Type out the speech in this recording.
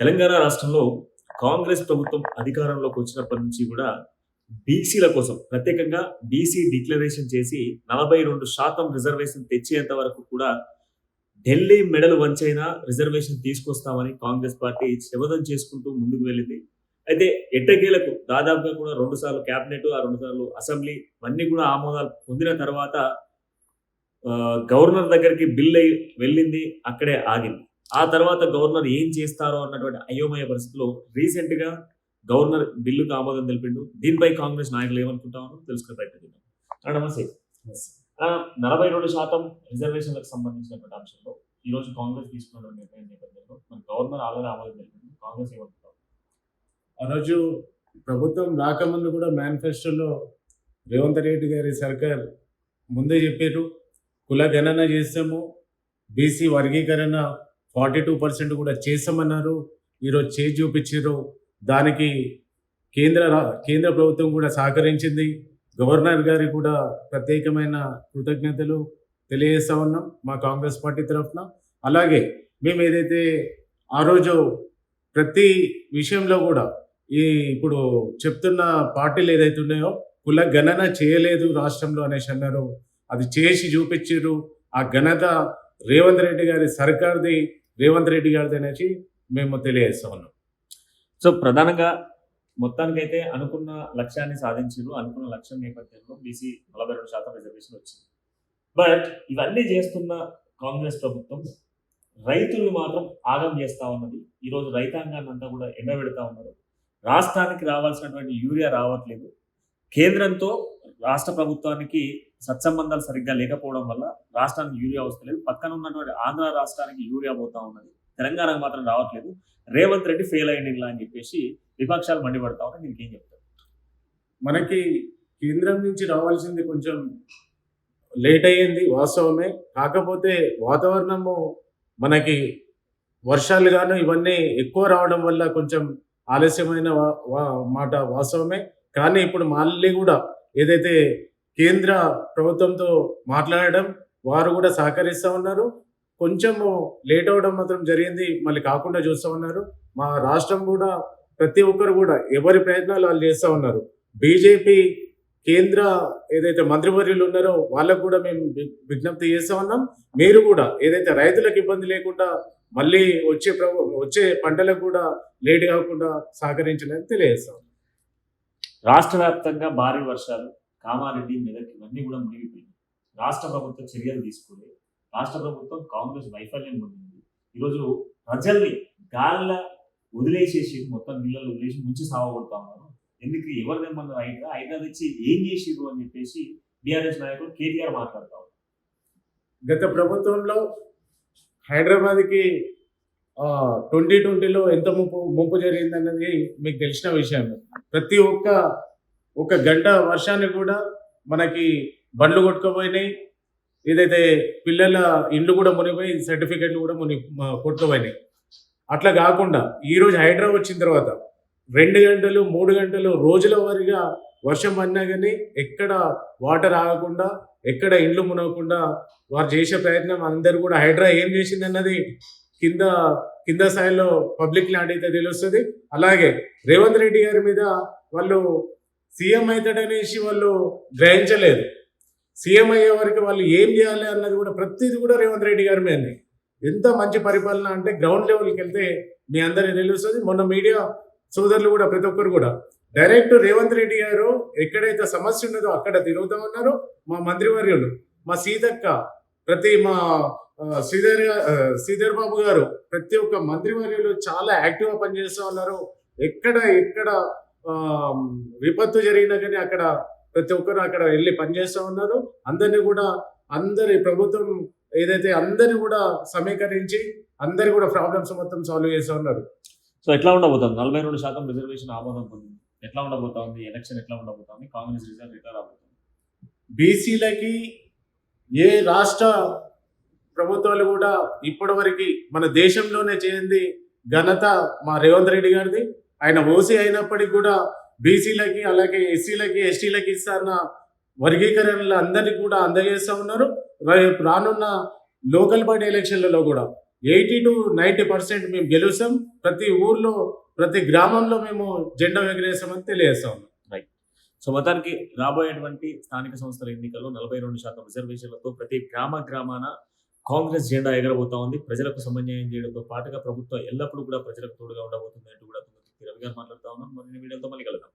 తెలంగాణ రాష్ట్రంలో కాంగ్రెస్ ప్రభుత్వం అధికారంలోకి వచ్చినప్పటి నుంచి కూడా బీసీల కోసం ప్రత్యేకంగా బీసీ డిక్లరేషన్ చేసి నలభై రెండు శాతం రిజర్వేషన్ తెచ్చేంత వరకు కూడా ఢిల్లీ మెడల్ వంచైనా రిజర్వేషన్ తీసుకొస్తామని కాంగ్రెస్ పార్టీ శబదం చేసుకుంటూ ముందుకు వెళ్ళింది. అయితే ఎట్టకేలకు దాదాపుగా కూడా రెండు సార్లు క్యాబినెట్ ఆ రెండు సార్లు అసెంబ్లీ అన్ని కూడా ఆమోదాలు పొందిన తర్వాత గవర్నర్ దగ్గరికి బిల్ అయి వెళ్ళింది అక్కడే ఆగింది. ఆ తర్వాత గవర్నర్ ఏం చేస్తారో అన్నటువంటి అయోమయ పరిస్థితిలో రీసెంట్గా గవర్నర్ బిల్లుకు ఆమోదం తెలిపిండు. దీనిపై కాంగ్రెస్ నాయకులు ఏమనుకుంటామో తెలుసుకునే ప్రయత్నం చేద్దాం. నమస్తే. నలభై రెండు శాతం రిజర్వేషన్లకు సంబంధించినటువంటి అంశంలో ఈ రోజు కాంగ్రెస్ తీసుకున్న నిర్ణయం నేపథ్యంలో మన గవర్నర్ ఆల్రెడీ ఆమోదం తెలిపింది కాంగ్రెస్ ఏమనుకుంటాం ఆ రోజు ప్రభుత్వం రాకముందు కూడా మేనిఫెస్టోలో రేవంత్ రెడ్డి గారి సర్కార్ ముందే చెప్పారు కుల గణన చేస్తాము బీసీ వర్గీకరణ ఫార్టీ టూ పర్సెంట్ కూడా చేస్తామన్నారు ఈరోజు చేసి చూపించారు. దానికి కేంద్ర కేంద్ర ప్రభుత్వం కూడా సహకరించింది. గవర్నర్ గారి కూడా ప్రత్యేకమైన కృతజ్ఞతలు తెలియజేస్తా ఉన్నాం మా కాంగ్రెస్ పార్టీ తరఫున. అలాగే మేము ఏదైతే ఆ రోజు ప్రతి విషయంలో కూడా ఈ ఇప్పుడు చెప్తున్న పార్టీలు ఏదైతే ఉన్నాయో కుల గణన చేయలేదు రాష్ట్రంలో అనేసి అన్నారు. అది చేసి చూపించారు. ఆ ఘనత రేవంత్ రెడ్డి గారి సర్కార్ది రేవంత్ రెడ్డి గారిది అనేసి మేము తెలియజేస్తా ఉన్నాం సో ప్రధానంగా మొత్తానికైతే అనుకున్న లక్ష్యాన్ని సాధించారు అనుకున్న లక్ష్యం నేపథ్యంలో బీసీ నలభై రెండు శాతం రిజర్వేషన్ వచ్చింది. బట్ ఇవన్నీ చేస్తున్న కాంగ్రెస్ ప్రభుత్వం రైతులు మాత్రం ఆగం చేస్తూ ఉన్నది. ఈ రోజు రైతాంగాన్ని అంతా కూడా ఎండబెడతా ఉన్నారు. రాష్ట్రానికి రావాల్సినటువంటి యూరియా రావట్లేదు. కేంద్రంతో రాష్ట్ర ప్రభుత్వానికి సత్సంబంధాలు సరిగ్గా లేకపోవడం వల్ల రాష్ట్రానికి యూరియా వస్తలేదు పక్కన ఉన్నటువంటి ఆంధ్ర రాష్ట్రానికి యూరియా పోతా ఉన్నది. తెలంగాణకు మాత్రం రావట్లేదు. రేవంత్ రెడ్డి ఫెయిల్ అయ్యింది ఇలా అని చెప్పేసి విపక్షాలు మండిపడతా ఉన్నాయి దీనికి ఏం చెప్తారు? మనకి కేంద్రం నుంచి రావాల్సింది కొంచెం లేట్ అయ్యింది వాస్తవమే. కాకపోతే వాతావరణము మనకి వర్షాలు గాను ఇవన్నీ ఎక్కువ రావడం వల్ల కొంచెం ఆలస్యమైన వా- వా- మాట వాస్తవమే. కానీ ఇప్పుడు మళ్ళీ కూడా ఏదైతే కేంద్ర ప్రభుత్వంతో మాట్లాడడం వారు కూడా సహకరిస్తూ ఉన్నారు. కొంచెము లేట్ అవ్వడం మాత్రం జరిగింది. మళ్ళీ కాకుండా చూస్తూ ఉన్నారు. మా రాష్ట్రం కూడా ప్రతి ఒక్కరు కూడా ఎవరి ప్రయత్నాలు వాళ్ళు చేస్తూ ఉన్నారు. బీజేపీ కేంద్ర ఏదైతే మంత్రివర్యులు ఉన్నారో వాళ్ళకు కూడా మేము విజ్ఞప్తి చేస్తూ ఉన్నాం. మీరు కూడా ఏదైతే రైతులకు ఇబ్బంది లేకుండా మళ్ళీ వచ్చే ప్రభు వచ్చే పంటలకు కూడా లేట్ కాకుండా సహకరించాలని తెలియజేస్తాం రాష్ట్ర వ్యాప్తంగా భారీ వర్షాలు కామారెడ్డి మెదక్ ఇవన్నీ కూడా మునిగిపోయింది రాష్ట్ర ప్రభుత్వం చర్యలు తీసుకోలేదు రాష్ట్ర ప్రభుత్వం కాంగ్రెస్ వైఫల్యం పొందింది. ఈరోజు ప్రజల్ని గాల్ల వదిలేసేసి మొత్తం నీళ్ళలో వదిలేసి ముంచి సావగొడతా ఉన్నారు. ఎందుకు? ఎవరి తెమ్మన్నారు హైడ్రా హైడ్రా తెచ్చి ఏం చేసిరు అని చెప్పేసి బీఆర్ఎస్ నాయకులు కేటీఆర్ మాట్లాడుతా గత ప్రభుత్వంలో హైదరాబాద్కి ట్వంటీ ట్వంటీలో ఎంత ముంపు ముంపు జరిగింది అన్నది మీకు తెలిసిన విషయం ప్రతి ఒక్క ఒక గంట వర్షాన్ని కూడా మనకి బండ్లు కొట్టుకుపోయినాయి. ఏదైతే పిల్లల ఇండ్లు కూడా మునిగిపోయి సర్టిఫికెట్లు కూడా ముని కొట్టుకుపోయినాయి. అట్లా కాకుండా ఈరోజు హైదరాబాద్ వచ్చిన తర్వాత రెండు గంటలు మూడు గంటలు రోజుల వారీగా వర్షం పడినా కానీ ఎక్కడ వాటర్ ఆగకుండా ఎక్కడ ఇండ్లు మునగకుండా వారు చేసే ప్రయత్నం అందరూ కూడా హైడ్రా ఏం చేసింది అన్నది కింద కింద స్థాయిలో పబ్లిక్ అడిగితే తెలుస్తుంది. అలాగే రేవంత్ రెడ్డి గారి మీద వాళ్ళు సీఎం అవుతాడనేసి వాళ్ళు గ్రహించలేదు. సీఎం అయ్యే వరకు వాళ్ళు ఏం చేయాలి అన్నది కూడా ప్రతిదీ కూడా రేవంత్ రెడ్డి గారి మీద ఎంత మంచి పరిపాలన అంటే గ్రౌండ్ లెవెల్కి వెళ్తే మీ అందరికీ తెలుస్తుంది. మొన్న మీడియా సోదరులు కూడా ప్రతి ఒక్కరు కూడా డైరెక్ట్ రేవంత్ రెడ్డి గారు ఎక్కడైతే సమస్య ఉన్నదో అక్కడ తిరుగుతూ ఉన్నారు. మా మంత్రివర్యులు మా సీతక్క ప్రతి మా శ్రీధర్ శ్రీధర్ బాబు గారు ప్రతి ఒక్క మంత్రివర్యులు చాలా యాక్టివ్గా పనిచేస్తూ ఉన్నారు. ఎక్కడ ఎక్కడ విపత్తు జరిగినా కానీ అక్కడ ప్రతి ఒక్కరు అక్కడ వెళ్ళి పనిచేస్తూ ఉన్నారు. అందరినీ కూడా అందరి ప్రభుత్వం ఏదైతే అందరినీ కూడా సమీకరించి అందరి కూడా ప్రాబ్లమ్స్ మొత్తం సాల్వ్ చేస్తూ ఉన్నారు. సో ఎట్లా ఉండబోతుంది? నలభై రెండు శాతం రిజర్వేషన్ ఆమోదం పొందింది ఎట్లా ఉండబోతోంది? ఎలక్షన్ ఎట్లా ఉండబోతోంది? కాంగ్రెస్ రిజల్ట్ ఎట్లా రాబోతుంది? బీసీలకి ఏ రాష్ట్ర ప్రభుత్వాలు కూడా ఇప్పటివరకు మన దేశంలోనే చేయండి ఘనత మా రేవంత్ రెడ్డి గారిది. ఆయన ఓసీ అయినప్పటికీ కూడా బీసీలకి అలాగే ఎస్సీలకి ఎస్టీలకి ఇస్తారన్న వర్గీకరణలు అందరికీ కూడా అందజేస్తూ ఉన్నారు. రేపు రానున్న లోకల్ బాడీ ఎలక్షన్లలో కూడా ఎయిటీ టు నైంటీ పర్సెంట్ మేము గెలుస్తాం. ప్రతి ఊర్లో ప్రతి గ్రామంలో మేము జెండా ఎగరేస్తామని తెలియజేస్తాం సో మొత్తానికి రాబోయేటువంటి స్థానిక సంస్థల ఎన్నికల్లో నలభై రెండు శాతం రిజర్వేషన్లతో ప్రతి గ్రామ గ్రామాన కాంగ్రెస్ జెండా ఎగరబోతా ఉంది. ప్రజలకు సమన్వయం చేయడంతో పాటుగా ప్రభుత్వం ఎల్లప్పుడూ కూడా ప్రజలకు తోడుగా ఉండబోతుంది అంటూ కూడా రవి గారు మాట్లాడుతూ ఉన్నాం. మరిన్ని వీడియోతో మళ్ళీ కలుద్దాం.